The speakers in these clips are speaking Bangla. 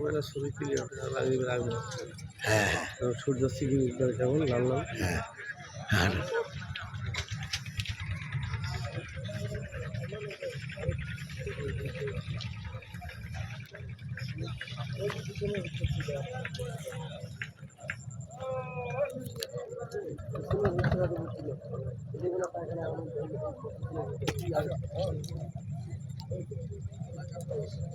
সকালে ছবি ক্লিয়ার লাগবে লাগবে সূর্য সিগিং করে কেমন? লাল লাল হ্যাঁ হ্যাঁ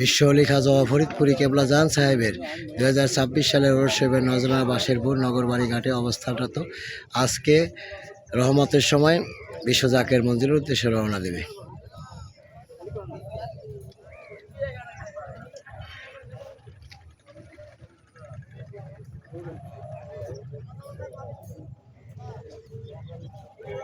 বিশ্বলী খাজা ফরিদপুরি কেবলা জান সাহেবের দু হাজার ছাব্বিশ সালের ওরসেবে নজরা বাসেরপুর নগরবাড়ি ঘাটে অবস্থানরত। আজকে রহমতের সময় বিশ্ব জাকের মন্দিরের উদ্দেশ্যে রওনা দেবে।